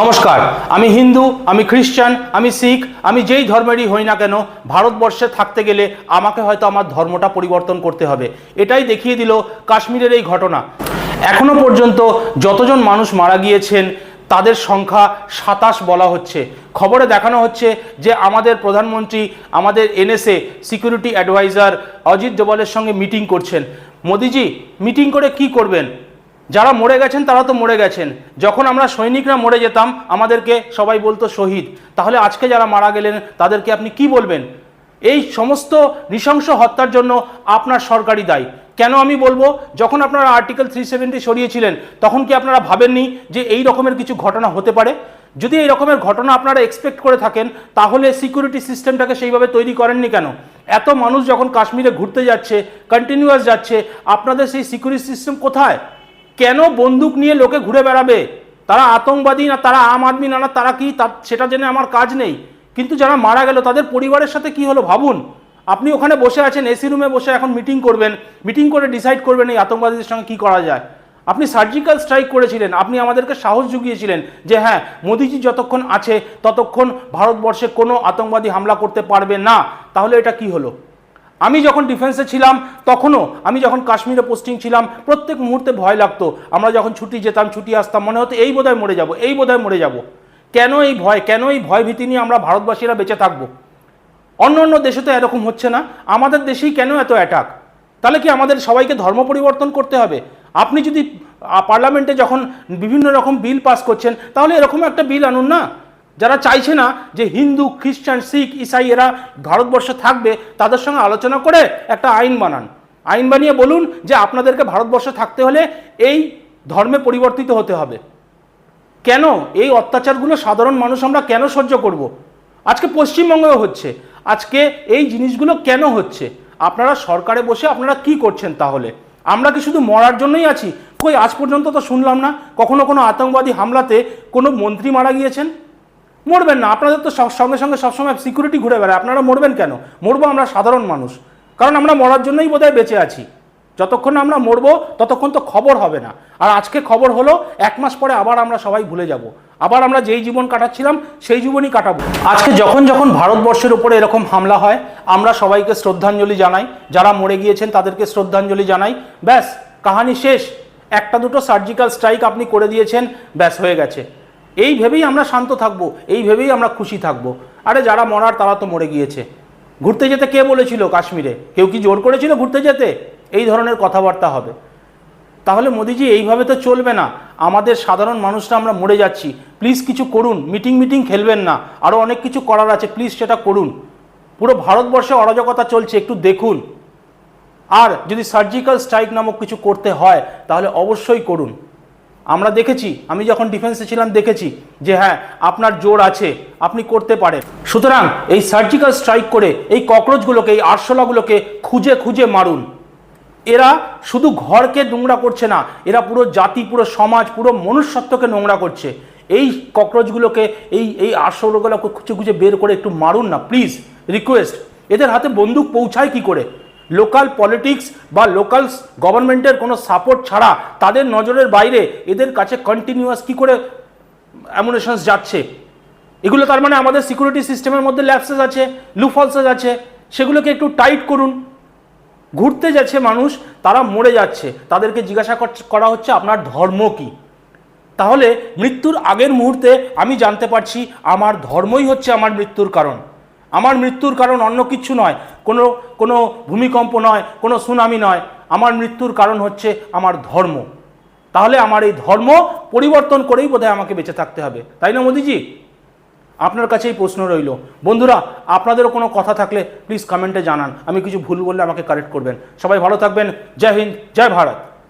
নমস্কার। আমি হিন্দু, আমি খ্রিস্টান আমি শিখ, আমি যেই ধর্মেরই হই না কেন, ভারতবর্ষে থাকতে গেলে আমাকে হয়তো আমার ধর্মটা পরিবর্তন করতে হবে। এটাই দেখিয়ে দিল কাশ্মীরের এই ঘটনা। এখনও পর্যন্ত যতজন মানুষ মারা গিয়েছেন, তাদের সংখ্যা সাতাশ বলা হচ্ছে। খবরে দেখানো হচ্ছে যে আমাদের প্রধানমন্ত্রী, আমাদের এনএসএ সিকিউরিটি অ্যাডভাইজার অজিত ডোভালের সঙ্গে মিটিং করছেন। মোদিজি, মিটিং করে কি করবেন? যারা মরে গেছেন তারা তো মরে গেছেন। যখন আমরা সৈনিকরা মরে যেতাম, আমাদেরকে সবাই বলতো শহীদ। তাহলে আজকে যারা মারা গেলেন, তাদেরকে আপনি কি বলবেন? এই সমস্ত নৃশংস হত্যার জন্য আপনার সরকারি দায়ী। কেন আমি বলব? যখন আপনারা আর্টিকেল থ্রি সেভেন্টি সরিয়েছিলেন, তখন কি আপনারা ভাবেননি যে এই রকমের কিছু ঘটনা হতে পারে? যদি এই রকমের ঘটনা আপনারা এক্সপেক্ট করে থাকেন, তাহলে সিকিউরিটি সিস্টেমটাকে সেইভাবে তৈরি করেননি কেন? এত মানুষ যখন কাশ্মীরে ঘুরতে যাচ্ছে কন্টিনিউয়াস যাচ্ছে, আপনাদের সেই সিকিউরিটি সিস্টেম কোথায়? কেন বন্দুক নিয়ে লোকে ঘুরে বেড়াবে? তারা আতঙ্কবাদী না, তারা আম আদমি না না, তারা কি তা সেটা জেনে আমার কাজ নেই। কিন্তু যারা মারা গেল, তাদের পরিবারের সাথে কি হলো ভাবুন। আপনি ওখানে বসে আছেন এসি রুমে বসে এখন মিটিং করবেন মিটিং করে ডিসাইড করবেন এই আতঙ্কবাদীদের সঙ্গে কি করা যায়। আপনি সার্জিক্যাল স্ট্রাইক করেছিলেন, আপনি আমাদেরকে সাহস জুগিয়েছিলেন যে হ্যাঁ মোদিজি যতক্ষণ আছে, ততক্ষণ ভারতবর্ষে কোনো আতঙ্কবাদী হামলা করতে পারবে না। তাহলে এটা কি হলো? আমি যখন ডিফেন্সে ছিলাম, তখনও আমি যখন কাশ্মীরে পোস্টিং ছিলাম, প্রত্যেক মুহূর্তে ভয় লাগতো। আমরা যখন ছুটি যেতাম, ছুটি আসতাম, মনে হতো এই বোধহয় মরে যাব, এই বোধহয় মরে যাব। কেন এই ভয়, কেন এই ভয় ভীতি নিয়ে আমরা ভারতবাসীরা বেঁচে থাকব? অন্য অন্য দেশে তো এরকম হচ্ছে না। আমাদের দেশেই কেন এত অ্যাটাক তাহলে কি আমাদের সবাইকে ধর্ম পরিবর্তন করতে হবে? আপনি যদি পার্লামেন্টে যখন বিভিন্ন রকম বিল পাস করছেন, তাহলে এরকম একটা বিল আনুন না। যারা চাইছে না যে হিন্দু, খ্রিস্টান, শিখ, ইসাই এরা ভারতবর্ষে থাকবে, তাদের সঙ্গে আলোচনা করে একটা আইন বানান। আইন বানিয়ে বলুন যে আপনাদেরকে ভারতবর্ষে থাকতে হলে এই ধর্মে পরিবর্তিত হতে হবে। কেন? এই অত্যাচারগুলো সাধারণ মানুষ আমরা কেন সহ্য করব? আজকে পশ্চিমবঙ্গেও হচ্ছে। আজকে এই জিনিসগুলো কেন হচ্ছে? আপনারা সরকারে বসে আপনারা কি করছেন তাহলে? আমরা কি শুধু মরার জন্যই আছি? কই, আজ পর্যন্ত তো শুনলাম না, কখনো কোনো আতঙ্কবাদী হামলাতে কোনো মন্ত্রী মারা গিয়েছেন? মরবেন না। আপনাদের তো সঙ্গে সঙ্গে সবসময় সিকিউরিটি ঘুরে বেড়ায়। আপনারা মরবেন কেন? মরবো আমরা সাধারণ মানুষ। কারণ আমরা মরার জন্যই বোধহয় বেঁচে আছি। যতক্ষণ আমরা মরবো, ততক্ষণ তো খবর হবে না। আর আজকে খবর হলো, এক মাস পরে আবার আমরা সবাই ভুলে যাব। আবার আমরা যেই জীবন কাটাচ্ছিলাম, সেই জীবনই কাটাবো। আজকে যখন যখন ভারতবর্ষের উপরে এরকম হামলা হয়, আমরা সবাইকে শ্রদ্ধাঞ্জলি জানাই। যারা মরে গিয়েছেন, তাদেরকে শ্রদ্ধাঞ্জলি জানাই। ব্যাস, কাহানি শেষ। একটা দুটো সার্জিক্যাল স্ট্রাইক আপনি করে দিয়েছেন, ব্যাস, হয়ে গেছে। এই ভেবেই আমরা শান্ত থাকব, এই ভেবেই আমরা খুশি থাকব। আরে যারা মরার তারা তো মরে গিয়েছে। ঘুরতে যেতে কে বলেছিল কাশ্মীরে? কেউ কি জোর করেছিল ঘুরতে যেতে? এই ধরনের কথাবার্তা হবে। তাহলে মোদিজি এইভাবে তো চলবে না। আমাদের সাধারণ মানুষরা আমরা মরে যাচ্ছি। প্লিজ কিছু করুন, মিটিং মিটিং খেলবেন না। আরও অনেক কিছু করার আছে, প্লিজ সেটা করুন। পুরো ভারতবর্ষে অরাজকতা চলছে, একটু দেখুন। আর যদি সার্জিক্যাল স্ট্রাইক নামক কিছু করতে হয়, তাহলে অবশ্যই করুন। আমরা দেখেছি, আমি যখন ডিফেন্সে ছিলাম দেখেছি যে হ্যাঁ আপনার জোর আছে, আপনি করতে পারেন। সুতরাং এই সার্জিক্যাল স্ট্রাইক করে এই ককরোচগুলোকে এই আরশোলাগুলোকে খুঁজে খুঁজে মারুন। এরা শুধু ঘরকে নোংরা করছে না, এরা পুরো জাতি, পুরো সমাজ, পুরো মনুষ্যত্বকে নোংরা করছে। এই ককরোচগুলোকে এই এই আরশোলাগুলোকে খুঁজে খুঁজে বের করে একটু মারুন না প্লিজ রিকোয়েস্ট এদের হাতে বন্দুক পৌঁছায় কি করে? লোকাল পলিটিক্স বা লোকাল গভর্নমেন্টের কোনো সাপোর্ট ছাড়া তাদের নজরের বাইরে এদের কাছে কন্টিনিউয়াস কি করে অ্যামুনেশনস যাচ্ছে? এগুলো তার মানে আমাদের সিকিউরিটি সিস্টেমের মধ্যে ল্যাপসেস আছে লুফলসেস আছে, সেগুলোকে একটু টাইট করুন। ঘুরতে যাচ্ছে মানুষ, তারা মরে যাচ্ছে। তাদেরকে জিজ্ঞাসা কর- হচ্ছে আপনার ধর্ম কি? তাহলে মৃত্যুর আগের মুহূর্তে আমি জানতে পারছি, আমার ধর্মই হচ্ছে আমার মৃত্যুর কারণ। আমার মৃত্যুর কারণ অন্য কিছু নয়। কোনো কোনো ভূমিকম্প নয়, কোনো সুনামি নয়। আমার মৃত্যুর কারণ হচ্ছে আমার ধর্ম। তাহলে আমার এই ধর্ম পরিবর্তন করেই বোধহয় আমাকে বেঁচে থাকতে হবে। তাই না মোদিজি? আপনার কাছেই প্রশ্ন রইল। বন্ধুরা, আপনাদেরও কোনো কথা থাকলে প্লিজ কমেন্টে জানান। আমি কিছু ভুল বললে আমাকে কারেক্ট করবেন। সবাই ভালো থাকবেন। জয় হিন্দ, জয় ভারত।